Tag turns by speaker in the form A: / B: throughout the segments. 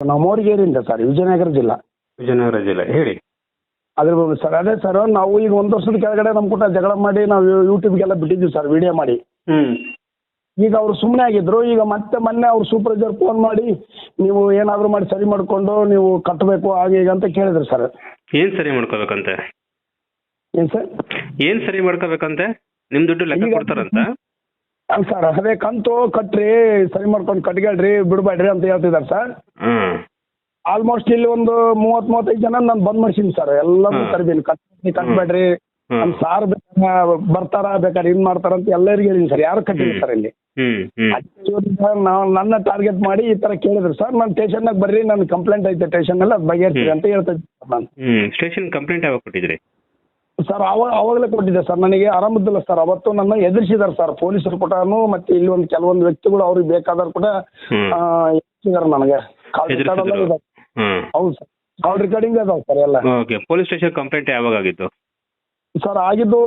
A: ನಾವು ಮೋರಿಗೇರಿಯಿಂದ ಸರ್ ವಿಜಯನಗರ ಜಿಲ್ಲಾ.
B: ವಿಜಯನಗರ ಜಿಲ್ಲೆ. ಹೇಳಿ.
A: ಅದ್ರ ಬಗ್ಗೆ ಸರ್ ಅದೇ ಸರ್ ನಾವು ಈಗ ಒಂದು ವರ್ಷದ ಕೆಳಗಡೆ ನಮ್ಮ ಕೂಟ ಜಗಳ ಮಾಡಿ ನಾವು ಯೂಟ್ಯೂಬ್ಗೆಲ್ಲ ಬಿಟ್ಟಿದ್ವಿ ಸರ್ ವಿಡಿಯೋ ಮಾಡಿ.
B: ಹ್ಮ್.
A: ಈಗ ಅವ್ರು ಸುಮ್ಮನೆ ಆಗಿದ್ರು ಈಗ ಮತ್ತೆ ಮೊನ್ನೆ ಅವ್ರು ಸೂಪರ್ವೈಸರ್ ಫೋನ್ ಮಾಡಿ ನೀವು ಏನಾದರೂ ಮಾಡಿ ಸರಿ ಮಾಡಿಕೊಂಡು ನೀವು ಕಟ್ಟಬೇಕು ಹಾಗೆ ಈಗ ಅಂತ ಕೇಳಿದ್ರು ಸರ್.
B: ಏನ್ ಸರಿ ಮಾಡ್ಕೋಬೇಕಂತೆ?
A: ಏನ್ ಸರ್?
B: ಏನ್ ಸರಿ ಮಾಡ್ಕೋಬೇಕಂತೆ? ನಿಮ್ ದುಡ್ಡು ಲೆಕ್ಕ ಕೊಡ್ತಾರಂತ?
A: ಅಲ್ಲ ಸರ್ ಅದೇ ಕಂತು ಕಟ್ರಿ ಸರಿ ಮಾಡ್ಕೊಂಡು ಕಟ್ಗೇಳ್ರಿ ಬಿಡಬೇಡ್ರಿ ಅಂತ ಹೇಳ್ತಿದ್ದಾರೆ ಸರ್
B: ಹ್ಮ್.
A: ಆಲ್ಮೋಸ್ಟ್ ಇಲ್ಲಿ ಒಂದು ಮೂವತ್ತು ಮೂವತ್ತೈದು ಜನ ನಾನು ಬಂದ್ ಮಾಡ್ಸೀನಿ ಸರ್ ಎಲ್ಲರೂ ಕರಿದೀನಿ ಕಟ್ಟಿ ಕಟ್ಬೇಡ್ರಿ
B: ನಮ್
A: ನಮ್ಮ ಸಾರ್ ಬರ್ತಾರ ಬೇಕಾದ್ರೆ ಇನ್ ಮಾಡ್ತಾರ ಅಂತ ಎಲ್ಲರಿಗೂ ಹೇಳಿನಿ ಸರ್ ಯಾರು ಕಟ್ಟಿಲ್ಲ ಸರ್ ಇಲ್ಲಿ.
B: ಹ್ಮ್
A: ನಾವು ನನ್ನ ಟಾರ್ಗೆಟ್ ಮಾಡಿ ಈ ತರ ಕೇಳಿದ್ರು ಸರ್ ನಾನು ಸ್ಟೇಷನ್ನಾಗ ಬರ್ರಿ ನನ್ ಕಂಪ್ಲೇಂಟ್ ಐತೆ ಸ್ಟೇಷನ್ ಅದು ಬಗೆಹರಿಸಿ ಅಂತ ಹೇಳ್ತಾ ಸರ್ ನಾನು.
B: ಹ್ಮ್ ಸ್ಟೇಷನ್ ಕಂಪ್ಲೇಂಟ್ ಯಾವಾಗ ಕೊಟ್ಟಿದ್ರಿ?
A: ಸರ್ ಅವಾಗ ಅವಾಗಲೇ ಕೊಟ್ಟಿದ್ದೆ ಸರ್ ನನಗೆ ಆರಾಮದಿಲ್ಲ ಸರ್. ಅವತ್ತು ನನ್ನ ಎದುರಿಸಿದಾರೆ ಸರ್ ಪೊಲೀಸರು ಕೂಡನು ಮತ್ತೆ ಇಲ್ಲಿ ಒಂದು ಕೆಲವೊಂದು ವ್ಯಕ್ತಿಗಳು ಅವ್ರಿಗೆ ಬೇಕಾದವ್ರು ಕೂಡ ಎದುರಿಸಿದಾರೆ ನನಗೆ. ಕಾಲ್ ರೆಕಾರ್ಡ್ ಎಲ್ಲ ಇದೆ
B: ಹ್ಮ್.
A: ಹೌದು ಸರ್. ಕಾಲ್ ರೆಕಾರ್ಡಿಂಗ್ ಅದಾವೆ ಸರ್ ಎಲ್ಲ.
B: ಓಕೆ ಪೊಲೀಸ್ ಸ್ಟೇಷನ್ ಕಂಪ್ಲೇಂಟ್ ಯಾವಾಗ ಆಗಿತ್ತು
A: ಸರ್ ಆಗಿದ್ದು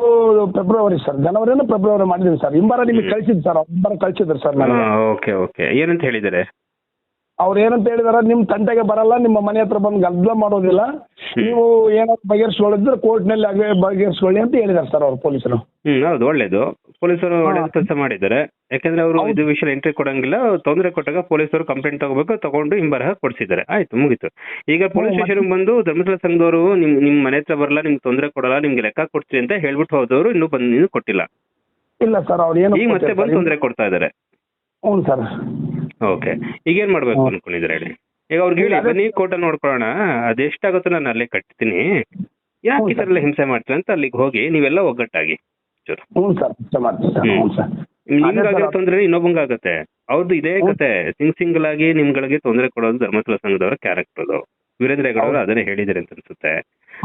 A: ಫೆಬ್ರವರಿ ಸರ್. ಜನವರಿನ ಫೆಬ್ರವರಿ ಮಾಡಿದ್ದೀನಿ ಸರ್. ಇಂಬಾರ ನಿಮಗೆ ಕಳಿಸಿದ್ದು ಸರ್ ಇಂಬಾರ ಕಳಿಸಿದ್ರು ಸರ್ ನನಗೆ.
B: Okay okay. ಏನಂತ ಹೇಳಿದ್ದಾರೆ?
A: ಅವ್ರು ಏನಂತ ಹೇಳಿದಾರ ನಿಮ್ಮ ತಂಟೆಗೆ ಬರಲ್ಲ ನಿಮ್ಮ ಮನೆ ಹತ್ರ ಬಂದು ಗದ್ದಲ ಮಾಡೋದಿಲ್ಲ. ನೀವು ಏನಾದ್ರು ಬಗೆಹರಿಸ್ಕೊಳ್ಳಿದ್ರೆ ಕೋರ್ಟ್ನಲ್ಲಿ ಬಗೆಹರಿಸ್ಕೊಳ್ಳಿ ಅಂತ ಹೇಳಿದಾರೆ ಸರ್ ಅವ್ರು ಪೊಲೀಸರು.
B: ಹ್ಮ್ ಹೌದು ಒಳ್ಳೇದು. ಪೊಲೀಸರು. ಒಳ್ಳೆ ಕೆಲಸ ಮಾಡಿದ್ದಾರೆ. ಯಾಕಂದ್ರೆ ಅವರು ಇದು ವಿಷಯ ಎಂಟ್ರಿ ಕೊಡಂಗಿಲ್ಲ ತೊಂದರೆ ಕೊಟ್ಟಾಗ ಪೊಲೀಸರು ಕಂಪ್ಲೇಂಟ್ ತಗೋಬೇಕು ತಗೊಂಡು ಹಿಂಬರಹ ಕೊಡಿಸಿದ್ದಾರೆ. ಆಯ್ತು ಮುಗೀತು. ಈಗ ಪೊಲೀಸ್ ಸ್ಟೇಷನ್ ಬಂದು ಧರ್ಮಸ್ಥಳ ಸಂಘದವರು ನಿಮ್ ನಿಮ್ ಮನೆ ಹತ್ರ ಬರಲ್ಲ ನಿಮ್ಗೆ ತೊಂದರೆ ಕೊಡಲ್ಲ ನಿಮ್ಗೆ ಲೆಕ್ಕ ಕೊಡ್ತೀವಿ ಅಂತ ಹೇಳ್ಬಿಟ್ಟು ಹೋದವರು ಇನ್ನೂ ಬಂದು ನೀನು ಕೊಟ್ಟಿಲ್ಲ.
A: ಇಲ್ಲ ಸರ್ ಅವ್ರು ಏನು
B: ಈಗ ಮತ್ತೆ ಬಂದು ತೊಂದರೆ ಕೊಡ್ತಾ ಇದ್ದಾರೆ.
A: ಹ್ಞೂ ಸರ್.
B: ಓಕೆ ಈಗ ಏನ್ ಮಾಡ್ಬೇಕು. ಅನ್ಕೊಂಡಿದ್ರೆ ಹೇಳಿ? ಈಗ ಅವ್ರಿಗೆ ಹೇಳಿ ಬನ್ನಿ ಕೋಟ ನೋಡ್ಕೊಳ್ಳೋಣ. ಅದೆಷ್ಟಾಗುತ್ತೋ ನಾನು ಅಲ್ಲೇ ಕಟ್ತೀನಿ. ಯಾಕೆ ಈ ತರ ಎಲ್ಲ ಹಿಂಸೆ ಮಾಡ್ತೀರ ಅಂತ ಅಲ್ಲಿಗೆ ಹೋಗಿ ನೀವೆಲ್ಲ ಒಗ್ಗಟ್ಟಾಗಿ. ಚೂರು.
A: ಹ್ಞೂ ಸರ್ ಇಷ್ಟ ಮಾಡ್ತೀನಿ ಸರ್ ಹ್ಞೂ ಸರ್.
B: ನಿಮ್ಗಾಗಿರೋ
A: ಸರ್.
B: ತೊಂದ್ರೆ ಅವ್ರದ್ದು ಇದೇ. ಕತೆ. ಸಿಂಗ್ ಸಿಂಗಲ್ ಆಗಿ ನಿಮ್ಗಳಿಗೆ ತೊಂದರೆ ಕೊಡೋದು ಧರ್ಮಸ್ಥಳ ಸಂಘದವರ ಕ್ಯಾರೆಕ್ಟರ್ ಅದು. ವೀರೇಂದ್ರ ಹೆಗಡವರು ಅವರು ಅದನ್ನೇ ಹೇಳಿದಿರಿ ಅಂತ ಅನ್ಸುತ್ತೆ.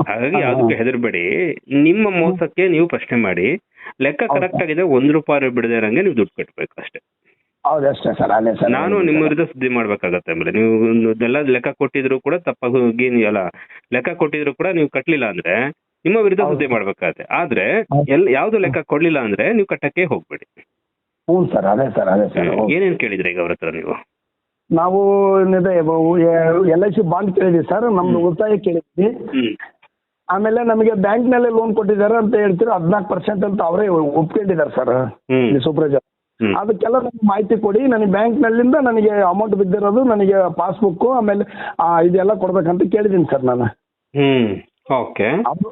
B: ಹಾಗಾಗಿ ಯಾವ್ದಕ್ಕೂ ಹೆದರ್ಬೇಡಿ. ನಿಮ್ಮ ಮೋಸಕ್ಕೆ ನೀವು ಪ್ರಶ್ನೆ ಮಾಡಿ. ಲೆಕ್ಕ. ಕರೆಕ್ಟ್ ಆಗಿದೆ ಒಂದ್ ರೂಪಾಯಿ ಬಿಡದೇ ಇರಂಗೆ ನೀವು ದುಡ್ಡು ಕಟ್ಟಬೇಕು ಅಷ್ಟೇ.
A: ಹೌದು ಅಷ್ಟೇ ಸರ್ ಅದೇ ಸರ್.
B: ನಾನು ನಿಮ್ಮ ವಿರುದ್ಧ ಸುದ್ದಿ ಮಾಡ್ಬೇಕಾಗತ್ತೆ ಆಮೇಲೆ ನೀವು ಎಲ್ಲ ಲೆಕ್ಕ ಕೊಟ್ಟಿದ್ರು ಕೂಡ ತಪ್ಪಾಗಿ ಅಲ್ಲ ಲೆಕ್ಕ ಕೊಟ್ಟಿದ್ರು ಕೂಡ ನೀವು ಕಟ್ಲಿಲ್ಲ ಅಂದ್ರೆ ನಿಮ್ಮ ವಿರುದ್ಧ. ಸುದ್ದಿ ಮಾಡ್ಬೇಕಾಗತ್ತೆ. ಆದ್ರೆ. ಎಲ್ ಯಾವ್ದು ಲೆಕ್ಕ ಕೊಡ್ಲಿಲ್ಲ ಅಂದ್ರೆ ನೀವು ಕಟ್ಟಕ್ಕೆ ಹೋಗ್ಬೇಡಿ.
A: ಹ್ಞೂ ಸರ್ ಅದೇ ಸರ್ ಅದೇ ಸರ್.
B: ಏನೇನ್ ಕೇಳಿದ್ರಿ ಈಗ ಅವ್ರ ಹತ್ರ ನೀವು?
A: ನಾವು ಎಲ್ ಐ ಸಿ ಬಾಂಡ್ ಕೇಳಿದ್ವಿ ಸರ್ ನಮ್ದು. ಉಳಿತಾಯ ಕೇಳಿದ್ವಿ. ಆಮೇಲೆ ನಮಗೆ ಬ್ಯಾಂಕ್ನಲ್ಲಿ ಲೋನ್ ಕೊಟ್ಟಿದ್ದಾರೆ ಅಂತ ಹೇಳ್ತೀರ ಹದಿನಾಲ್ಕು ಪರ್ಸೆಂಟ್ ಅಂತ ಅವರೇ ಒಪ್ಕೊಂಡಿದ್ದಾರೆ ಸರ್. ಸೂಪರ್ವೈಸರ್
B: ಹ್ಮ್
A: ಅದಕ್ಕೆಲ್ಲ ನನಗೆ ಮಾಹಿತಿ ಕೊಡಿ. ನನಗೆ ಬ್ಯಾಂಕ್ನಲ್ಲಿಂದ ನನಗೆ ಅಮೌಂಟ್ ಬಿದ್ದಿರೋದು ನನಗೆ ಪಾಸ್ಬುಕ್ ಆಮೇಲೆ ಆ, ಇದೆಲ್ಲ ಕೊಡ್ಬೇಕಂತ ಕೇಳಿದ್ದೀನಿ ಸರ್ ನಾನು.
B: ಹ್ಮ್. ಓಕೆ
A: ಅವರು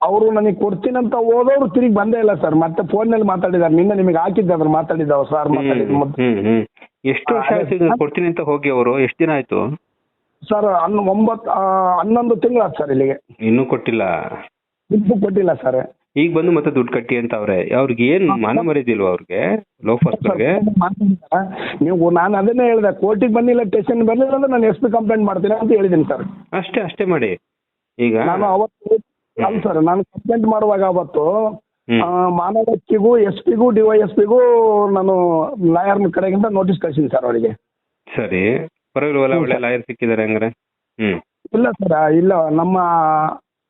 A: ಅವರು ನನಗೆ ಕೊಡ್ತೀನಂತ ಹೋದವರು ತಿರುಗಿ ಬಂದೇ ಇಲ್ಲ ಸರ್. ಮತ್ತೆ ಫೋನ್ನಲ್ಲಿ ಮಾತಾಡಿದ್ದಾರೆ. ನಿನ್ನೆ ನಿಮಗೆ ಹಾಕಿದ್ದೆ ಅದ್ರ ಮಾತಾಡಿದ್ದಾವ ಸರ್.
B: ಹ್ಮ್ ಹ್ಮ್ ಎಷ್ಟು ವರ್ಷ ಆಯ್ತು ಕೊಡ್ತೀನಿ ಅಂತ ಹೋಗಿ ಅವರು? ಎಷ್ಟು ದಿನ ಆಯ್ತು?
A: ಸರ್ ಹನ್ ಒಂಬತ್ತು ಆ, ಹನ್ನೊಂದು ತಿಂಗಳು ಸರ್ ಇಲ್ಲಿಗೆ.
B: ಇನ್ನೂ ಕೊಟ್ಟಿಲ್ಲ.
A: ದುಡ್ಡು ಕೊಟ್ಟಿಲ್ಲ ಸರ್.
B: ಈಗ ಬಂದು ಮತ್ತೆ ದುಡ್ಡು ಕಟ್ಟಿ ಅಂತ ಅವ್ರೆ. ಅವ್ರಿಗೆ ಏನ್ ಮಾನ ಮರ್ಯಾದಿಲ್ವಾ ಅವ್ರಿಗೆ?
A: ನೀವು ನಾನು ಅದನ್ನೇ ಹೇಳಿದೆ ಕೋರ್ಟಿಗೆ ಬಂದಿಲ್ಲ ಸ್ಟೇಷನ್ ಬಂದಿಲ್ಲ ಅಂದ್ರೆ ನಾನು ಎಷ್ಟು ಕಂಪ್ಲೇಂಟ್ ಮಾಡ್ತೀನಿ ಅಂತ ಹೇಳಿದ್ದೀನಿ ಸರ್.
B: ಅಷ್ಟೇ ಅಷ್ಟೇ ಮಾಡಿ. ಈಗ?
A: ನಾನು ಅವತ್ತು ಅಲ್ಲ ಸರ್ ನಾನು ಕಂಪ್ಲೇಂಟ್ ಮಾಡುವಾಗ ಅವತ್ತು ಮಾನವಕ್ಕಿಗೂ ಎಸ್ ಪಿಗೂ ಡಿ ವೈ ಎಸ್ ಪಿಗೂ ನಾನು ಲಾಯರ್ ಕಡೆಗಿಂತ ನೋಟಿಸ್ ಕಳಿಸಿದ್ದೀನಿ ಸರ್ ಅವರಿಗೆ.
B: ಸರಿ.
A: ಪರವಾಗಿಲ್ಲ
B: ಒಳ್ಳೆ ಲಾಯರ್ ಸಿಕ್ಕಿದ್ದಾರೆ ಹಂಗಾರೆ. ಹ್ಮ್.
A: ಇಲ್ಲ ಸರ್ ಇಲ್ಲ ನಮ್ಮ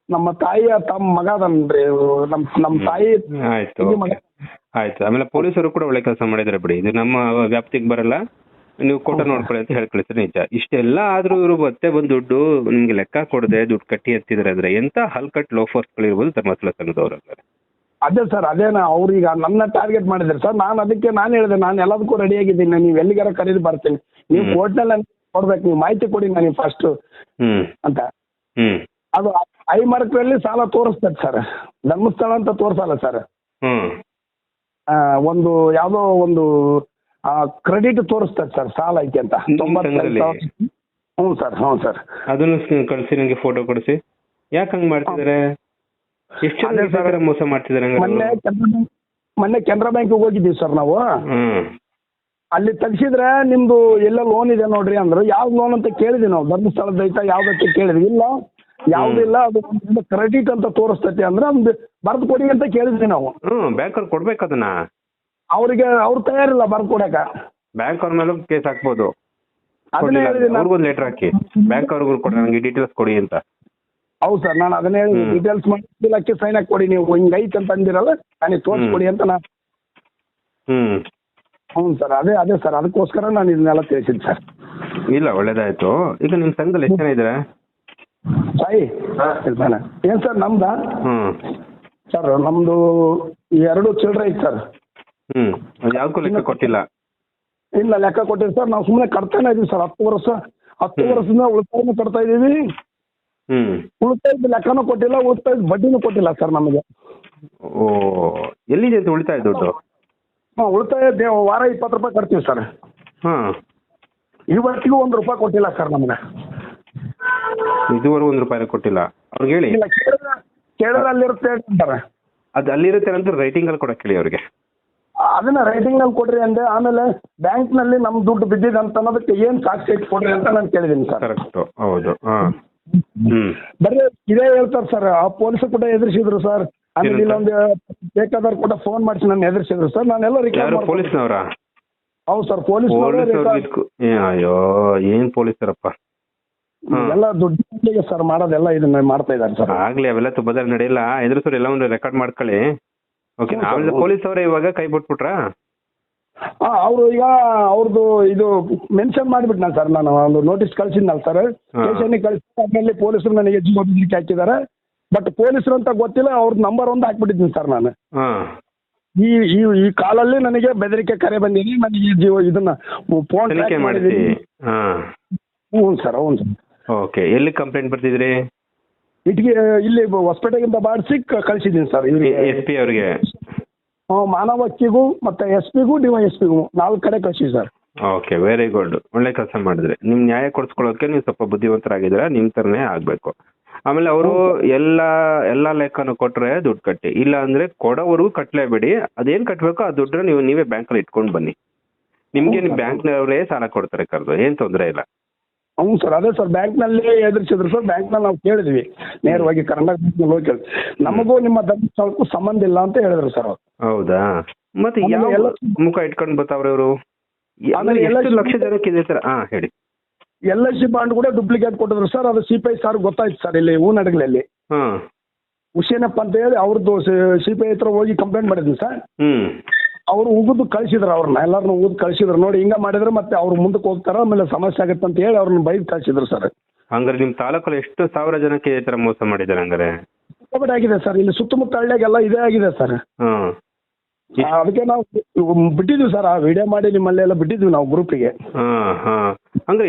A: ನಮ್ಮ ತಾಯಿಯ ತಮ್ಮ ಮಗ ಅದನ್ರಿ ನಮ್ಮ ನಮ್ ತಾಯಿ
B: ಆಯ್ತು
A: ತಂಗಿ
B: okay.
A: ಮಗ
B: ಆಯ್ತು ಆಮೇಲೆ ಪೊಲೀಸರು ಕೂಡ ಒಳ್ಳೆ ಕೆಲಸ ಮಾಡಿದ್ರೆ ಬಿಡಿ. ಇದು ನಮ್ಮ ವ್ಯಾಪ್ತಿಗೆ ಬರಲ್ಲ. ನೀವು
A: ಕೊಟ್ಟ.
B: ನೋಡ್ಕೊಳ್ಳಿ ಅಂತ ಹೇಳಿ ಕಳಿಸಿದ್ರೆ ನಿಜ. ಇಷ್ಟೆಲ್ಲ ಆದ್ರೂ ಇವರು ಮತ್ತೆ ಬಂದು ದುಡ್ಡು ನಿಮ್ಗೆ ಲೆಕ್ಕ ಕೊಡದೆ ದುಡ್ಡು ಕಟ್ಟಿ ಎತ್ತಿದ್ರೆ ಅಂದ್ರೆ ಎಂತ ಹಲ್ಕಟ್ ಲೋಫರ್ಸ್ ಗಳಿರ್ಬೋದು ಧರ್ಮಸ್ಥಳ ಸಂಘದವ್ರು
A: ಅದೇ ಸರ್ ಅದೇನ ಅವ್ರೀಗ ನನ್ನ ಟಾರ್ಗೆಟ್ ಮಾಡಿದ್ರೆ ಸರ್ ನಾನು ಅದಕ್ಕೆ ನಾನು ಹೇಳಿದೆ ನಾನು ಎಲ್ಲದಕ್ಕೂ ರೆಡಿ ಆಗಿದ್ದೀನಿ. ನೀವು ಎಲ್ಲಿಗಾರ ಕರೀದು ಬರ್ತೀನಿ. ನೀವು
B: ಕೋರ್ಟ್
A: ಕೋರ್ಟ್ನಲ್ಲಿ ಕೊಡ್ಬೇಕು ನೀವು ಮಾಹಿತಿ ಕೊಡಿ ನನಗೆ ಫಸ್ಟ್
B: ಹ್ಮ್.
A: ಅಂತ.
B: ಹ್ಮ್.
A: ಅದು ಐ ಮಾರ್ಕ್ನಲ್ಲಿ ಸಾಲ ತೋರಿಸ್ತದೆ ಸರ್. ಧರ್ಮಸ್ಥಳ ಅಂತ ತೋರಿಸಲ್ಲ ಸರ್.
B: ಹ್ಮ್.
A: ಒಂದು ಯಾವುದೋ ಒಂದು ಕ್ರೆಡಿಟ್ ತೋರಿಸ್ತದೆ ಸರ್ ಸಾಲ ಐತೆ ಅಂತ. ತೊಂಬತ್ತೈದು? ಸಾವಿರ. ಹ್ಞೂ ಸರ್ ಹ್ಞೂ ಸರ್.
B: ಅದನ್ನು ಕಳಿಸಿ ನನಗೆ ಫೋಟೋ ಕೊಡಿಸಿ. ಯಾಕೆ ಹಂಗ್ ಮಾಡ್ತಿದ್ದಾರೆ ಎಷ್ಟು ಜನ. ಮೋಸ ಮಾಡ್ತಿದ್ದಾರೆ
A: ಮೊನ್ನೆ ಮೊನ್ನೆ ಕೆನರಾ ಬ್ಯಾಂಕಿಗೆ ಹೋಗಿದ್ದೀವಿ ಸರ್ ನಾವು.
B: ಹ್ಮ್.
A: ಅಲ್ಲಿ ತೆಗ್ಸಿದ್ರೆ ನಿಮ್ದು ಎಲ್ಲ ಲೋನ್ ಇದೆ ನೋಡ್ರಿ ಅಂದ್ರು. ಯಾವ ಲೋನ್ ಅಂತ ಕೇಳಿದ್ವಿ ನಾವು. ಧರ್ಮಸ್ಥಳದ ಐತಾ ಯಾವ್ದಕ್ಕೆ ಕೇಳಿದ್ವಿ. ಇಲ್ಲ ಯಾವ್ದಿಲ್ಲ ಅದು ಕ್ರೆಡಿಟ್ ಅಂತ ತೋರಿಸ್ತೈತಿ ಅಂದ್ರೆ ಒಂದು ಬರ್ದು ಕೊಡಿ ಅಂತ ಕೇಳಿದ್ವಿ ನಾವು.
B: ಹ್ಮ್ ಬ್ಯಾಂಕ್ ಅವ್ರು ಕೊಡ್ಬೇಕು ಅದನ್ನ.
A: ಅವ್ರಿಗೆ ಅವ್ರು ತಯಾರಿಲ್ಲ ಬರ್ದು ಕೊಡಕ
B: ಬ್ಯಾಂಕ್ ಅವ್ರ ಮೇಲೆ ಕೇಸ್ ಹಾಕ್ಬೋದು.
A: ಅದನ್ನೇ ನಾನು.
B: ಅವ್ರಿಗೊಂದು ಲೆಟರ್ ಹಾಕಿ. ಬ್ಯಾಂಕ್ ಅವ್ರಿಗೂ ಕೊಡಿ ನನಗೆ ಡೀಟೇಲ್ಸ್ ಕೊಡಿ ಅಂತ.
A: ಹೌದು ಸರ್ ನಾನು ಅದನ್ನೇ ಹೇಳಿ. ಡೀಟೇಲ್ಸ್ ಮಾಡಿ ಇಲಾಖೆ ಸೈನ್ ಹಾಕಿ ಕೊಡಿ ನೀವು. ಹಿಂಗೈತೆ ಅಂತ ಅಂದಿರಲ್ಲ ನನಗೆ ತೋರಿಸ್ಕೊಡಿ ಅಂತ ನಾನು.
B: ಹ್ಮ್.
A: ಹ್ಞೂ ಸರ್ ಅದೇ ಅದೇ ಸರ್ ಅದಕ್ಕೋಸ್ಕರ ನಾನು ಇದನ್ನೆಲ್ಲ ತಿಳಿಸಿದ್ದು ಸರ್.
B: ಇಲ್ಲ ಒಳ್ಳೇದಾಯ್ತು. ಈಗ ನಿಮ್ ಸಂಘದಲ್ಲಿ ಎಷ್ಟು ಜನ ಇದ್ದೀರಾ?
A: ಸಾಯಿ ಇಲ್ವೇನ ಏನ್ ಸರ್ ನಮ್ದಾ?
B: ಹ್ಮ್.
A: ಸರ್ ನಮ್ದು ಎರಡು ಚಿಲ್ಡ್ರೆ ಐತೆ ಸರ್.
B: ಹ್ಮ್. ಯಾವ್ದಕ್ಕೂ ಲೆಕ್ಕ ಕೊಟ್ಟಿಲ್ಲ?
A: ಇಲ್ಲ ಲೆಕ್ಕ ಕೊಟ್ಟಿರಿ ಸರ್. ನಾವು ಸುಮ್ಮನೆ ಕಟ್ತಾನೆ ಇದೀವಿ ಸರ್. ಹತ್ತು ವರ್ಷ ಹತ್ತು ವರ್ಷದಿಂದ ಉಳಿತಾಯನೂ ಕಟ್ತಾ ಇದೀವಿ.
B: ಹ್ಮ್.
A: ಉಳಿತಾಯದ ಲೆಕ್ಕನೂ ಕೊಟ್ಟಿಲ್ಲ ಉಳಿತಾಯದ ಬಡ್ಡಿನೂ ಕೊಟ್ಟಿಲ್ಲ ಸರ್ ನಮಗೆ.
B: ಓ ಎಲ್ಲಿದೆ ಅಂತ ಉಳಿತಾಯ ದುಡ್ಡು?
A: ಹಾ ಉಳಿತಾಯ ದೇ ವಾರ ಇಪ್ಪತ್ತು ರೂಪಾಯಿ ಕಟ್ತೀವಿ ಸರ್.
B: ಹ್ಮ್.
A: ಇವತ್ತಿಗೂ ಒಂದು ರೂಪಾಯಿ ಕೊಟ್ಟಿಲ್ಲ ಸರ್ ನಮಗೆ.
B: ಇದುವರೆಗೂ ಒಂದು ರೂಪಾಯಿ ಕೊಟ್ಟಿಲ್ಲ. ಅವ್ರಿಗೆ ಹೇಳಿ.
A: ಇಲ್ಲ ಕೇಳಿದ್ರೆ ಕೇಳಿದ್ರೆ ಅಲ್ಲಿರುತ್ತೆ ಅಂತಾರೆ.
B: ಅದು ಅಲ್ಲಿರುತ್ತೆ ಅಂತ ರೈಟಿಂಗ್ ಅಲ್ಲಿ ಕೊಡಕ್ಕೆ ಹೇಳಿ ಅವ್ರಿಗೆ.
A: ಅದನ್ನ ರೈಟಿಂಗ್ನಲ್ಲಿ ಕೊಡ್ರಿ ಅಂದ್ರೆ ಆಮೇಲೆ ಬ್ಯಾಂಕ್ನಲ್ಲಿ ನಮ್ ದುಡ್ಡು ಬಿದ್ದಿದೆ ಅಂತ ಅನ್ನೋದಕ್ಕೆ ಏನ್ ಸಾಕ್ಷಿ ಕೊಡ್ರಿ ಅಂತ ನಾನು ಕೇಳಿದೀನಿ ಸರ್.
B: ಕರೆಕ್ಟ್ ಹೌದು. ಹಾ. ಹ್ಮ್.
A: ಬರೀ ಇದೇ ಹೇಳ್ತಾರೆ ಸರ್ ಆ ಪೊಲೀಸ್ ಕೂಡ ಎದುರಿಸಿದ್ರು ಸರ್. ಆಮೇಲೆ? ಇಲ್ಲೊಂದು ಬೇಕಾದವ್ರು ಕೂಡ ಫೋನ್ ಮಾಡಿಸಿ ನಾನು ಎದುರಿಸಿದ್ರು ಸರ್. ನಾನೆಲ್ಲ
B: ಯಾರು
A: ರಿಕಾರ್ಡ್
B: ಪೊಲೀಸ್ನವರ
A: ಹೌದು ಸರ್ ಪೊಲೀಸ್
B: ಪೊಲೀಸ್ ಅಯ್ಯೋ ಏನ್ ಪೊಲೀಸರಪ್ಪ
A: ಎಲ್ಲ ದುಡ್ಡಿಗೆ ಸರ್ ಮಾಡೋದೆಲ್ಲ ಇದನ್ನ ಮಾಡ್ತಾ ಇದ್ದಾರೆ ಸರ್
B: ಆಗ್ಲಿ ಅವೆಲ್ಲ ತುಂಬಾ ನಡೆಯಲ್ಲ. ಎದುರಿಸೋರು ಎಲ್ಲ ಒಂದು ರೆಕಾರ್ಡ್ ಮಾಡ್ಕೊಳ್ಳಿ. ಓಕೆ ಆಮೇಲೆ ಪೊಲೀಸ್ ಅವರೇ ಇವಾಗ ಕೈ ಬಿಟ್ಬಿಟ್ರಾ?
A: ಅವರು ಈಗ ಅವ್ರದ್ದು ಇದು ಮೆನ್ಷನ್ ಮಾಡಿಬಿಟ್ನ ಸರ್ ನಾನು ಒಂದು ನೋಟಿಸ್ ಕಳ್ಸಿದ್ನಲ್ಲ ಸರ್. ಸ್ಟೇಷನ್ಗೆ ಕಳಿಸಿ ಅದರಲ್ಲಿ ಪೊಲೀಸರು ನನಗೆ ಜೀವ ಬಿಡ್ಲಿಕ್ಕೆ ಹಾಕಿದ್ದಾರೆ. ಬಟ್ ಪೊಲೀಸರು ಅಂತ ಗೊತ್ತಿಲ್ಲ ಅವ್ರದ್ದು ನಂಬರ್ ಒಂದು ಹಾಕ್ಬಿಟ್ಟಿದ್ದೀನಿ ಸರ್ ನಾನು. ಈ ಈ ಈ ಕಾಲಲ್ಲಿ ನನಗೆ ಬೆದರಿಕೆ ಕರೆ ಬಂದಿದೆ ನನಗೆ ಜೀವ ಇದನ್ನ ಫೋನ್
B: ಮಾಡಿಸಿ.
A: ಹ್ಞೂ ಸರ್ ಹ್ಞೂ ಸರ್
B: ಓಕೆ ಎಲ್ಲಿ ಕಂಪ್ಲೇಂಟ್ ಬರ್ತಿದ್ರಿ?
A: ಇಟ್ಗೆ ಇಲ್ಲಿ ಹೊಸಪೇಟೆಗಿಂತ ಮಾಡಿಸಿ ಕಳಿಸಿದ್ದೀನಿ ಸರ್ ಇವ್ರಿಗೆ.
B: ಎಸ್ ಪಿ ಅವ್ರಿಗೆ?
A: ಮಾನವ ಹಕ್ಕಿಗೂ ಮತ್ತೆ ಎಸ್ ಪಿಗೂ ಡಿ ವೈ ಎಸ್ ಪಿಗೂ ನಾಲ್ಕು ಕಡೆ ಕಳಿಸಿ ಸರ್.
B: ಓಕೆ ವೆರಿ ಗುಡ್ ಒಳ್ಳೆ ಕೆಲಸ ಮಾಡಿದ್ರೆ. ನಿಮ್ ನ್ಯಾಯ ಕೊಡಿಸ್ಕೊಳ್ಳೋಕೆ ನೀವು ಸ್ವಲ್ಪ ಬುದ್ಧಿವಂತರಾಗಿದ್ರೆ ನಿಮ್ ತರನೇ ಆಗ್ಬೇಕು. ಆಮೇಲೆ ಅವರು ಎಲ್ಲ ಎಲ್ಲಾ ಲೆಕ್ಕನು ಕೊಟ್ರೆ ದುಡ್ಡು ಕಟ್ಟಿ. ಇಲ್ಲ ಅಂದ್ರೆ ಕೊಡೋವರೆಗೂ ಕಟ್ಲೇಬೇಡಿ. ಅದೇನ್ ಕಟ್ಬೇಕು ಆ ದುಡ್ಡನ್ನ ನೀವು ನೀವೇ ಬ್ಯಾಂಕ್ ಅಲ್ಲಿ ಇಟ್ಕೊಂಡು ಬನ್ನಿ. ನಿಮ್ಗೆ ನಿಮ್ ಬ್ಯಾಂಕ್ನವರೇ ಸಾಲ ಕೊಡ್ತಾರೆ ಕರೆದು ಏನ್ ತೊಂದರೆ ಇಲ್ಲ.
A: ಹ್ಞೂ ಸರ್ ಅದೇ ಸರ್ ಬ್ಯಾಂಕ್ನಲ್ಲಿ ಎದುರಿಸಿದ್ರು ಸರ್ ಬ್ಯಾಂಕ್ನಲ್ಲಿ ನಾವು ಕೇಳಿದ್ವಿ. ನೇರವಾಗಿ ಕರ್ನಾಟಕ ಬ್ಯಾಂಕ್ನಲ್ಲಿ ಹೋಗಿ ಕೇಳಿದ್ವಿ. ನಮಗೂ ನಿಮ್ಮ ಧರ್ಮಸ್ಥಳಕ್ಕೂ ಸಂಬಂಧ ಇಲ್ಲ ಅಂತ ಹೇಳಿದ್ರು ಸರ್ ಅವ್ರು.
B: ಹೌದಾ? ಮತ್ತೆ ಯಾವ
A: ಎಲ್ಲ-
B: ಮುಖ ಇಟ್ಕೊಂಡು ಬರ್ತಾವ್ರೆ ಇವರು?
A: ಆಮೇಲೆ ಎಲ್ಲ
B: ಎಷ್ಟು ಲಕ್ಷ ಜನಕ್ಕೆ ಇದೆ ಸರ್? ಹಾ ಹೇಳಿ.
A: ಎಲ್ ಐ ಸಿ ಬಾಂಡ್ ಕೂಡ ಡೂಪ್ಲಿಕೇಟ್ ಕೊಟ್ಟಿದ್ರು ಸರ್ ಅದು ಸಿಪಿಐ ಪಿ ಐ ಸರ್ ಗೊತ್ತಾಯ್ತು ಸರ್ ಇಲ್ಲಿ ಹೂನಡಗಲಲ್ಲಿ
B: ಹಾ
A: ಹುಷೇನಪ್ಪ ಅಂತ ಹೇಳಿ ಅವ್ರದ್ದು ಸಿಪಿಐ ಪಿ ಐ ಹತ್ರ ಹೋಗಿ ಕಂಪ್ಲೇಂಟ್ ಮಾಡಿದ್ವಿ ಸರ್.
B: ಹ್ಮ್.
A: ಅವರು ಉಗಿದು ಕಳ್ಸಿದ್ರು ಅವ್ರನ್ನ. ಎಲ್ಲರನ್ನ ಉಗಿದು ಕಳ್ಸಿದ್ರು. ನೋಡಿ ಹಿಂಗ ಮಾಡಿದ್ರೆ ಮತ್ತೆ ಅವ್ರು ಮುಂದಕ್ಕೆ ಹೋಗ್ತಾರ ಆಮೇಲೆ ಸಮಸ್ಯೆ ಆಗುತ್ತೆ ಅಂತ ಹೇಳಿ ಅವ್ರನ್ನ ಬೈದು ಕಳ್ಸಿದ್ರು ಸರ್.
B: ಹಂಗಾರೆ ನಿಮ್ ತಾಲೂಕಲ್ಲಿ ಎಷ್ಟು ಸಾವಿರ ಜನಕ್ಕೆ ಈ ತರ ಮೋಸ ಮಾಡಿದ್ದಾರೆ ಹಂಗಾರೆ?
A: ಸಿಕ್ಕಾಪಟ್ಟೆ ಆಗಿದೆ ಸರ್. ಇಲ್ಲಿ ಸುತ್ತಮುತ್ತ ಹಳ್ಳಿಯಾಗೆಲ್ಲ ಇದೇ ಆಗಿದೆ ಸರ್. ಆ, ಅದಕ್ಕೆ ನಾವು ಬಿಟ್ಟಿದ್ವಿ ಸರ್. ಆ ವಿಡಿಯೋ ಮಾಡಿ ನಿಮ್ಮಲ್ಲೆಲ್ಲ ಬಿಟ್ಟಿದ್ವಿ ನಾವು ಗ್ರೂಪಿಗೆ
B: ಹಾ ಹಾ.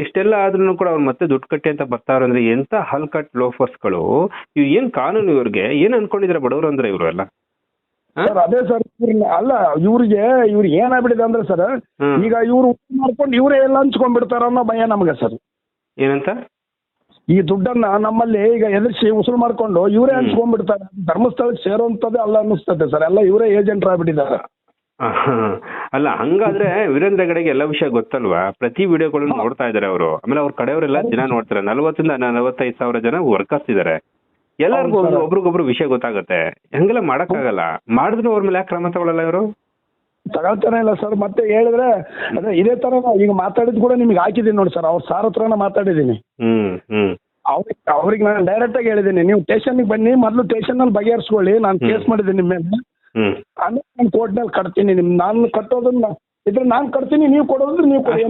B: ಇಷ್ಟೆಲ್ಲ ಆದ್ರೂ ಕೂಡ ಅವ್ರು ಮತ್ತೆ ದುಡ್ಡು ಕಟ್ಟಿ ಅಂತ ಬರ್ತಾರ ಅಂದ್ರೆ ಎಂತ ಹಲ್ ಕಟ್ ಲೋಫರ್ಸ್ಗಳು ಇವ್ ಏನ್ ಕಾನೂನು ಇವ್ರಿಗೆ? ಏನ್ ಅನ್ಕೊಂಡಿದ್ರೆ ಬಡವರು ಅಂದ್ರೆ ಇವ್ರು ಎಲ್ಲ?
A: ಸರ್ ಅದೇ ಸರ್ ಅಲ್ಲ ಇವ್ರಿಗೆ ಇವ್ರಿಗೆ ಏನಾಗ್ಬಿಟ್ಟಿದೆ ಅಂದ್ರೆ ಸರ್. ಈಗ ಇವ್ರು ಮಾಡ್ಕೊಂಡು ಇವರೇ ಎಲ್ಲ ಹಂಚ್ಕೊಂಡ್ಬಿಡ್ತಾರ ಅನ್ನೋ ಭಯ ನಮಗೆ ಸರ್.
B: ಏನಂತ?
A: ಈ ದುಡ್ಡನ್ನ ನಮ್ಮಲ್ಲಿ ಈಗ ಎದುರಿಸಿ ಉಸುರು ಮಾಡ್ಕೊಂಡು ಇವರೇ. ಹಂಚ್ಕೊಂಡ್ಬಿಡ್ತಾರೆ. ಧರ್ಮಸ್ಥಳಕ್ಕೆ ಸೇರೋಂಥದ್ದೇ ಅಲ್ಲ ಅನ್ನಿಸ್ತದೆ ಸರ್. ಎಲ್ಲ ಇವರೇ ಏಜೆಂಟ್ ಆಗ್ಬಿಟ್ಟಿದ್ದಾರೆ.
B: ಅಲ್ಲ ಹಂಗಾದ್ರೆ ವೀರೇಂದ್ರ ಗಡೆಗೆ ಎಲ್ಲ ವಿಷಯ ಗೊತ್ತಲ್ವಾ? ಪ್ರತಿ ವಿಡಿಯೋಗಳನ್ನು ನೋಡ್ತಾ ಇದಾರೆ ಅವರು. ಆಮೇಲೆ ಅವ್ರ ಕಡೆಯವರೆಲ್ಲ ದಿನ ನೋಡ್ತಾರೆ. ನಲ್ವತ್ತಿಂದ ನಲವತ್ತೈದು ಸಾವಿರ ಜನ ವರ್ಕರ್ಸ್ ಇದಾರೆ ಎಲ್ಲರಿಗೂ. ಒಬ್ರಿಗೊಬ್ರು ವಿಷಯ ಗೊತ್ತಾಗುತ್ತೆ. ಹಂಗೆಲ್ಲ ಮಾಡಕ್ಕಾಗಲ್ಲ. ಮಾಡಿದ್ರು ಅವ್ರ ಮೇಲೆ ಯಾಕೆ ಕ್ರಮ ತಗೊಳ್ಳಲ್ಲ ಇವರು?
A: ತಗೊಳ್ತಾನೆ ಇಲ್ಲ ಸರ್. ಮತ್ತೆ ಹೇಳಿದ್ರೆ ಅದೇ ಇದೇ ತರ ಈಗ ಮಾತಾಡಿದ್ ಕೂಡ ನಿಮ್ಗೆ ಹಾಕಿದೀನಿ ನೋಡಿ ಸರ್. ಅವ್ರ ಸಾರ್ ಹತ್ರನ
B: ಮಾತಾಡಿದೀನಿ
A: ಅವ್ರಿಗೆ ಅವ್ರಿಗೆ ನಾನು ಡೈರೆಕ್ಟ್ ಆಗಿ ಹೇಳಿದ್ದೀನಿ. ನೀವು ಸ್ಟೇಷನ್ಗೆ ಬನ್ನಿ. ಮೊದಲು ಸ್ಟೇಷನ್ನಲ್ಲಿ ಬಗೆಹರಿಸ್ಕೊಳ್ಳಿ. ನಾನು ಕೇಸ್ ಮಾಡಿದ್ದೀನಿ ನಿಮ್ಮ ಮೇಲೆ. ಆಮೇಲೆ ನಾನು ಕೋರ್ಟ್ನಲ್ಲಿ ಕಟ್ತೀನಿ ನಿಮ್ ನಾನು ಕಟ್ಟೋದನ್ನ ಇದ್ರೆ ನಾನು ಕಟ್ತೀನಿ ನೀವು ಕೊಡೋದ್ರೆ ನೀವು ಕೊಡಿ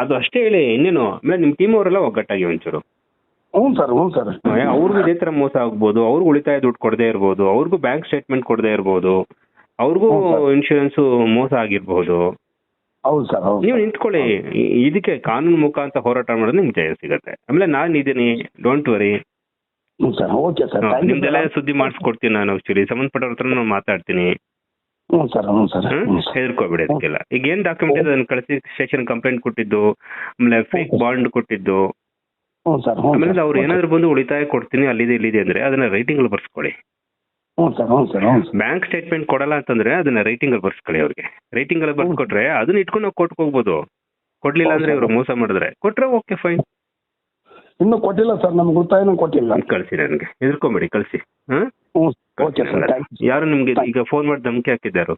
B: ಅದು ಅಷ್ಟೇ ಹೇಳಿ. ಇನ್ನೇನು? ಆಮೇಲೆ ನಿಮ್ ಟೀಮ್ ಅವರೆಲ್ಲ ಒಗ್ಗಟ್ಟಾಗಿ ಒಂಚೂರು.
A: ಹ್ಞೂ ಸರ್ ಹ್ಞೂ ಸರ್.
B: ಅವ್ರಿಗೂ ಇದೇ ತರ ಮೋಸ ಆಗ್ಬೋದು. ಅವ್ರಿಗೂ ಉಳಿತಾಯ ದುಡ್ಡು ಕೊಡದೇ ಇರ್ಬೋದು. ಅವ್ರಿಗೂ ಬ್ಯಾಂಕ್ ಸ್ಟೇಟ್ಮೆಂಟ್ ಕೊಡದೇ ಇರ್ಬೋದು. ಅವ್ರಿಗೂ ಇನ್ಶೂರೆನ್ಸ್ ಮೋಸ ಆಗಿರ್ಬೋದು.
A: ಹೌದು ಸರ್ ಹೌದು
B: ನೀವು ನಿಂತ್ಕೊಳ್ಳಿ. ಇ- ಇದಕ್ಕೆ ಕಾನೂನು ಮುಖಾಂತರ ಹೋರಾಟ ಮಾಡೋದು ನಿಮ್ಗೆ ಜಯ ಸಿಗುತ್ತೆ. ಆಮೇಲೆ ನಾನು ಇದೀನಿ ಡೋಂಟ್ ವರಿ
A: ಹ್ಞೂ sir okay sir. Thank you
B: ನಿಮ್ದೆಲ್ಲ ಸುದ್ದಿ ಮಾಡಿಸ್ಕೊಡ್ತೀನಿ ನಾನು ಆಕ್ಚುಲಿ ಸಂಬಂಧಪಟ್ಟವ್ರ ಹತ್ರ ನಾನು ಮಾತಾಡ್ತೀನಿ.
A: ಹ್ಞೂ ಸರ್ ಹ್ಞೂ ಸರ್. ಹ್ಞೂ ಸರ್.
B: ಹೆದರ್ಕೋಬೇಡಿ ಅದಕ್ಕೆಲ್ಲ ಈಗ ಏನ್ ಡಾಕ್ಯುಮೆಂಟ್ ಇದೆ? ಅದನ್ನ ಕಳಿಸಿ ಸ್ಟೇಷನ್ ಕಂಪ್ಲೇಂಟ್ ಕೊಟ್ಟಿದ್ದು ಆಮೇಲೆ ಫೇಕ್ ಬಾಂಡ್ ಕೊಟ್ಟಿದ್ದು.
A: ಹ್ಞೂ ಸರ್ ಹ್ಞೂ
B: ಆಮೇಲೆ ಅವ್ರು ಏನಾದ್ರು ಬಂದು ಉಳಿತಾಯ ಕೊಡ್ತೀನಿ ಅಲ್ಲಿದೆ ಇಲ್ಲಿದೆ ಅಂದ್ರೆ ಅದನ್ನ ರೈಟಿಂಗ್ ಅಲ್ಲಿ ಬರ್ಸ್ಕೊಳ್ಳಿ.
A: ಹ್ಞೂ ಸರ್ ಹ್ಞೂ ಸರ್ ಹ್ಞೂ ಸರ್.
B: ಬ್ಯಾಂಕ್ ಸ್ಟೇಟ್ಮೆಂಟ್ ಕೊಡಲ್ಲ ಅಂತಂದ್ರೆ ಅದನ್ನ ರೈಟಿಂಗ್ ಅಲ್ಲಿ ಬರ್ಸ್ಕೊಳ್ಳಿ ಅವ್ರಿಗೆ. ರೈಟಿಂಗ್ ಅಲ್ಲಿ ಬರ್ಸ್ಕೊಟ್ರೆ ಅದನ್ನ ಇಟ್ಕೊಂಡು ನಾವು ಕೋರ್ಟ್ಗೆ ಹೋಗ್ಬೋದು. ಕೊಡ್ಲಿಲ್ಲ ಅಂದ್ರೆ ಇವರು ಮೋಸ ಮಾಡಿದ್ರೆ. ಕೊಟ್ರೆ ಓಕೆ ಫೈನ್
A: ಇನ್ನೂ ಕೊಟ್ಟಿಲ್ಲ ಸರ್ ನಮ್ಗೆ ಉಳಿತಾಯನೂ ಕೊಟ್ಟಿಲ್ಲ.
B: ಕಳ್ಸಿ ನನಗೆ. ಹೆದರ್ಕೊಂಬೇಡಿ ಕಳ್ಸಿ. ಹಾ?
A: ಹ್ಞೂ ಓಕೆ ಸರ್ ಥ್ಯಾಂಕ್ ಯು
B: ಯಾರು ನಿಮ್ಗೆ ಈಗ ಫೋನ್ ಮಾಡಿ ಧಮಕಿ ಹಾಕಿದ್ದಾರು?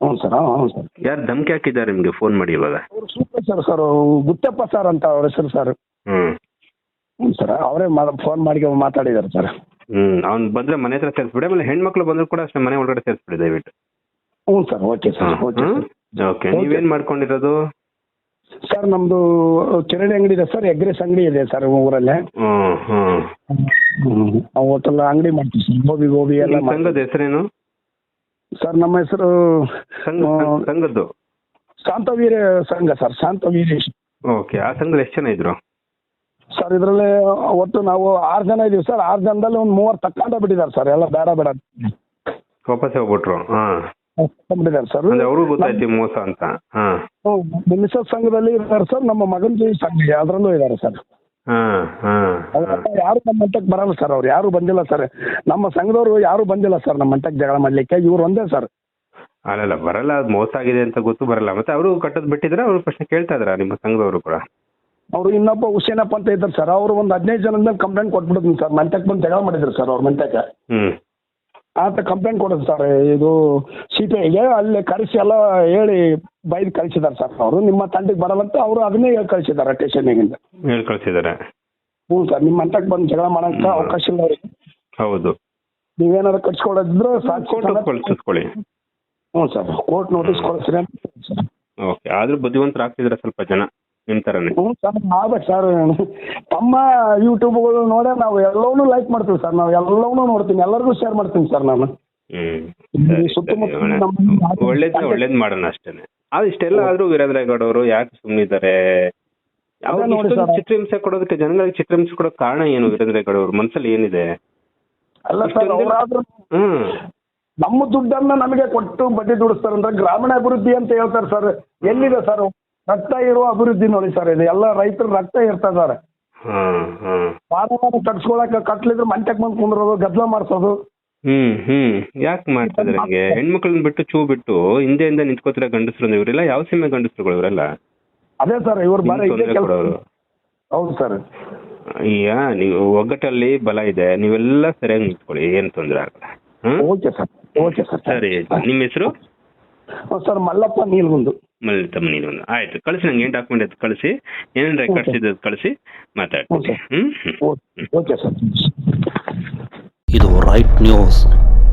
A: ಹ್ಞೂ ಸರ್ ಹಾಂ ಹ್ಞೂ ಸರ್.
B: ಯಾರು ಧಮಕಿ ಹಾಕಿದ್ದಾರೆ ನಿಮ್ಗೆ ಫೋನ್ ಮಾಡಿ ಇವಾಗ?
A: ಅವರು super sir sir Guttappa sir ಅಂತ ಅವ್ರ ಹೆಸರು ಸರ್
B: ಹ್ಮ್.
A: ಹ್ಞೂ ಸರ್. ಅವರೇ ಫೋನ್ ಮಾಡಿ ಮಾತಾಡಿದ್ದಾರೆ ಸರ್.
B: ಹ್ಮ್ ಅವ್ನ್ ಬಂದ್ರೆ ಮನೆ ಹತ್ರ ಸೇರಿಸ್ಬಿಡಿ. ಆಮೇಲೆ ಹೆಣ್ಮಕ್ಳು ಬಂದ್ರು ಕೂಡ ಅಷ್ಟೇ ಮನೆ ಒಳಗಡೆ ಸೇರಿಸ್ಬಿಡಿ ದಯವಿಟ್ಟು.
A: ಹ್ಞೂ sir. Okay sir. Okay sir.
B: Okay. ನೀವೇನ್ ಮಾಡ್ಕೊಂಡಿರೋದು?
A: ಸರ್ ನಮ್ದು ಕಿರಾಣಿ ಅಂಗಡಿ ಇದೆ ಸರ್. ಎಗ್ರೆಸ್ ಅಂಗಡಿ ಇದೆ ಸರ್ ಊರಲ್ಲೇ.
B: ಹ್ಮ್ ಹ್ಮ್.
A: ಹೋಟೆಲ್ ಅಂಗಡಿ ಮಾಡ್ತೀವಿ ಸರ್. ಗೋಬಿ ಗೋಬಿ ಎಲ್ಲ
B: ನಿಮ್ ಸಂಘದ ಹೆಸರೇನು?
A: ಸರ್ ನಮ್ಮ ಹೆಸರು
B: ಸಂಘ
A: ಆ,
B: ಸಂಘದ್ದು.
A: ಶಾಂತವೀರ ಸಂಘ ಸರ್. ಶಾಂತವೀರ
B: ಓಕೆ. ಆ ಸಂಘದಲ್ಲಿ ಎಷ್ಟು ಜನ ಇದ್ರು?
A: ಸರ್ ಇದರಲ್ಲಿ ಒಟ್ಟು ನಾವು ಆರು ಜನ ಇದೀವಿ ಸರ್. ಆರು ಜನದಲ್ಲಿ ಒಂದು ಮೂವರು ತಕ್ಕೊಂಡ ಬಿಟ್ಟಿದ್ದಾರೆ ಸರ್. ಎಲ್ಲ ಬೇಡ ಬೇಡ.
B: ವಾಪಸ್ ಹೋಗ್ಬಿಟ್ರು. ಹಾ.
A: ಬಿಟ್ಟಿದ್ದಾರೆ ಸರ್.
B: ಅಂದ್ರೆ ಅವ್ರಿಗೂ ಗೊತ್ತಾಯ್ತು ಈ ಮೋಸ ಅಂತ. ಹಾ.
A: ಮಿಸಸ್ ಸಂಘದಲ್ಲಿ ಇದ್ದಾರೆ ಸರ್. ನಮ್ಮ ಮಗನ ಸಂಘ ಅದರಲ್ಲೂ ಇದ್ದಾರೆ ಸರ್.
B: ಹಾ ಹಾ.
A: ಯಾರು ನಮ್ಮ ಮಂಟಕ್ಕೆ ಬರಲ್ಲ ಸರ್. ಅವ್ರು ಯಾರು ಬಂದಿಲ್ಲ ಸರ್. ನಮ್ಮ ಸಂಘದವರು ಯಾರು ಬಂದಿಲ್ಲ ಸರ್ ನಮ್ಮ ಮಂಟಕ್ಕೆ ಜಗಳ ಮಾಡ್ಲಿಕ್ಕೆ. ಇವ್ರು ಒಂದೇ ಸರ್.
B: ಅಲ್ಲಲ್ಲ ಬರಲ್ಲ. ಅದು ಮೋಸ ಆಗಿದೆ ಅಂತ ಗೊತ್ತು ಬರಲ್ಲ. ಮತ್ತೆ ಅವರು ಕಟ್ಟದ್ ಬಿಟ್ಟಿದ್ರೆ ಅವ್ರು ಪ್ರಶ್ನೆ ಕೇಳ್ತಾ ಇದ್ರ ನಿಮ್ಮ ಸಂಘದವರು ಕೂಡ?
A: ಅವರು ಇನ್ನೊಬ್ಬ ಹುಸೇನಪ್ಪ ಅಂತ ಇದ್ದಾರೆ ಸರ್ ಅವರು ಒಂದು ಹದಿನೈದು ಜನದ ಮೇಲೆ ಕಂಪ್ಲೇಂಟ್ ಕೊಟ್ಬಿಟ್ಟಿದ್ದೀನಿ ಸರ್. ಮಂತ್ಯಕ್ಕೆ ಬಂದು ಜಗಳ ಮಾಡಿದ್ರು ಸರ್ ಅವ್ರ ಮಂತ್ಯಕ್ಕೆ.
B: ಹ್ಮ್.
A: ಅಂತ ಕಂಪ್ಲೇಂಟ್ ಕೊಡೋದು ಸರ್ ಇದು ಸಿ ಪಿ ಐಗೆ ಅಲ್ಲಿ ಕರೆಸಿ ಎಲ್ಲ ಹೇಳಿ ಬೈದು ಕಳಿಸಿದ್ದಾರೆ ಸರ್ ಅವರು. ನಿಮ್ಮ ತಂಡಕ್ಕೆ ಬರಲ್ಲ ಅಂತ ಅವರು ಅದನ್ನೇ ಹೇಳಿ ಕಳಿಸಿದ್ದಾರೆ ಟೇಷನ್
B: ಹೇಳಿ ಕಳ್ಸಿದಾರೆ.
A: ಹ್ಞೂ ಸರ್ ನಿಮ್ಮ ಮಂಟಕ್ಕೆ ಬಂದು ಜಗಳ ಮಾಡೋಂಥ ಅವಕಾಶ ಇಲ್ಲ ಅವ್ರಿಗೆ.
B: ಹೌದು.
A: ನೀವೇನಾದ್ರು ಕಟ್ಸ್ಕೊಡೋದಿದ್ರೆ
B: ಕಳ್ಸಿಸ್ಕೊಳ್ಳಿ.
A: ಹ್ಞೂ ಸರ್ ಕೋರ್ಟ್ ನೋಟಿಸ್ ಕೊಡಿಸ್ರಿ
B: ಓಕೆ ಆದ್ರೂ ಬುದ್ಧಿವಂತರಾಗ್ತಿದ್ರೆ ಸ್ವಲ್ಪ ಜನ. ನಿಮ್ ತರನೇ.
A: ಹ್ಞೂ ಸರ್ ತಮ್ಮ ಯೂಟ್ಯೂಬ್ಗಳು ನೋಡೇ ನಾವು ಎಲ್ಲವನ್ನೂ ಲೈಕ್ ಮಾಡ್ತೀವಿ ಸರ್. ನಾವು ಎಲ್ಲವನ್ನೂ ನೋಡ್ತೀನಿ. ಎಲ್ಲರಿಗೂ ಶೇರ್ ಮಾಡ್ತೀನಿ ಸರ್ ನಾನು.
B: ಹ್ಮ್
A: ಸುತ್ತಮುತ್ತ ನಮ್ಮ-
B: ಒಳ್ಳೇದ್ ಒಳ್ಳೇದ್ ಮಾಡೋಣ ಅಷ್ಟೇನೆ. ಆದ್ರೆ ಇಷ್ಟೆಲ್ಲ ಆದ್ರೂ ವೀರೇಂದ್ರ ಗೌಡ ಅವರು ಯಾಕೆ ಸುಮ್ಮನಿದ್ದಾರೆ
A: ಅದೇ ನೋಡಿ.
B: ಚಿತ್ರಹಿಂಸೆ ಕೊಡೋದಕ್ಕೆ ಜನಗಳಿಗೆ ಚಿತ್ರಹಿಂಸೆ ಕೊಡೋ ಕಾರಣ ಏನು ವೀರೇಂದ್ರ ಗೌಡ ಅವ್ರ ಮನ್ಸಲ್ಲಿ ಏನಿದೆ?
A: ಅಲ್ಲ ಸರ್ ಅವರಾದ್ರೂ
B: ಹ್ಮ್.
A: ನಮ್ಮ ದುಡ್ಡನ್ನ ನಮಗೆ ಕೊಟ್ಟು ಬಡ್ಡಿ ದುಡಿಸ್ತಾರೆ ಅಂದ್ರೆ ಗ್ರಾಮೀಣ ಅಭಿವೃದ್ಧಿ ಅಂತ ಹೇಳ್ತಾರೆ ಸರ್. ಎಲ್ಲಿದೆ ಸರ್? ರಕ್ತ ಇರುವ ಅಭಿವೃದ್ಧಿ ನೋಡಿ ಸರ್ ಇದು ಎಲ್ಲ ರೈತರು ರಕ್ತ ಇರ್ತದಾರೆ
B: ಹ್ಮ್ ಹ್ಮ್
A: ಪಾದವನ್ನು ಕಟ್ಸ್ಕೊಳಕ್ಕೆ ಕಟ್ಲಿದ್ರೆ ಮಂಟಕ್ ಬಂದ್ ಕುಂದ್ರೋದು ಗದ್ದಲ ಮಾಡಿಸೋದು.
B: ಹ್ಮ್ ಹ್ಮ್. ಯಾಕೆ ಮಾಡ್ತಿದ್ರೆ ಹಂಗೆ? ಹೆಣ್ಮಕ್ಳನ್ನ ಬಿಟ್ಟು ಚೂ ಬಿಟ್ಟು ಹಿಂದೆಯಿಂದ ನಿಂತ್ಕೋತಿರೋ ಗಂಡಸ್ರು ಇವರೆಲ್ಲ ಯಾವ ಸೀಮೆ ಗಂಡಸರುಗಳು ಇವರೆಲ್ಲ?
A: ಅದೇ ಸರ್ ಇವ್ರು ಬಾರಿ
B: ನಿಮ್ಗೆ
A: ಇದೇ
B: ತೊಂದ್ರೆ ಕೊಡೋರು.
A: ಹೌದು ಸರ್.
B: ಈಗ ನೀವು ಒಗ್ಗಟ್ಟಲ್ಲಿ ಬಲ ಇದೆ ನೀವೆಲ್ಲ ಸರಿಯಾಗಿ ನಿಂತ್ಕೊಳ್ಳಿ ಏನ್ ತೊಂದ್ರೆ ಆಗಲ್ಲ. ಹ್ಮ್?
A: Okay sir okay sir.
B: ಸರಿ ನಿಮ್ಮ ಹೆಸರು?
A: ಸರ್ ಮಲ್ಲಪ್ಪ ನೀಲ್ಗುಂದು.
B: ಮಲ್ಲಿತಮ್ಮ ನೀನು ಆಯ್ತು ಕಳಿಸಿ ನಂಗೆ ಏನು ಡಾಕ್ಯುಮೆಂಟ್ ಅದು ಕಳಿಸಿ. ಏನೇನು ರೆಕಾರ್ಡ್ಸ್ ಇದೆ ಕಳಿಸಿ ಮಾತಾಡ್ತೀನಿ. ಹ್ಞೂ
A: ಓಕೆ ಸರ್
C: ಇದು ರೈಟ್ ನ್ಯೂಸ್